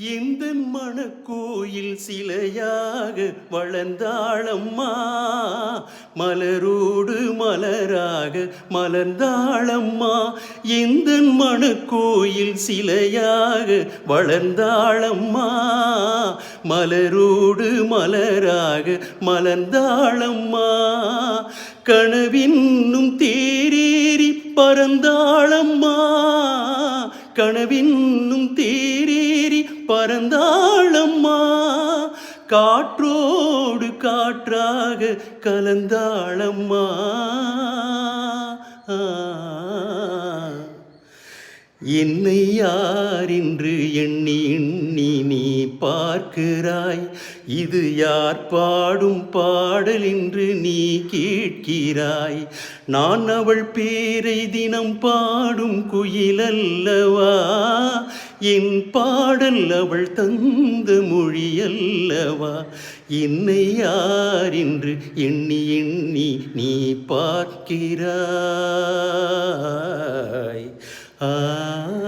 இந்த மணக்கோயில் சிலையாக வளர்ந்தாளம்மா. மலரோடு மலராக மலர்ந்தாளம்மா. இந்த மணக்கோயில் சிலையாக வளர்ந்தாளம்மா. மலரோடு மலராக மலர்ந்தாளம்மா. கனவின்னும் தேரேறி பறந்தாளம்மா. கனவின்னும் தேரே பறந்தாளம்மா. காற்றோடு காற்றாக கலந்தாளம்மா. என்னை யார் என்று எண்ணி எண்ணி நீ பார்க்கிறாய்? இது யார் பாடும் பாடல் என்று நீ கேட்கிறாய்? நான் அவள் பேரை தினம் பாடும் குயிலல்லவா என் பாடல் அவள் தந்த மொழியல்லவா? என்னை யார் என்று எண்ணி எண்ணி நீ பார்க்கிறாய். ஆ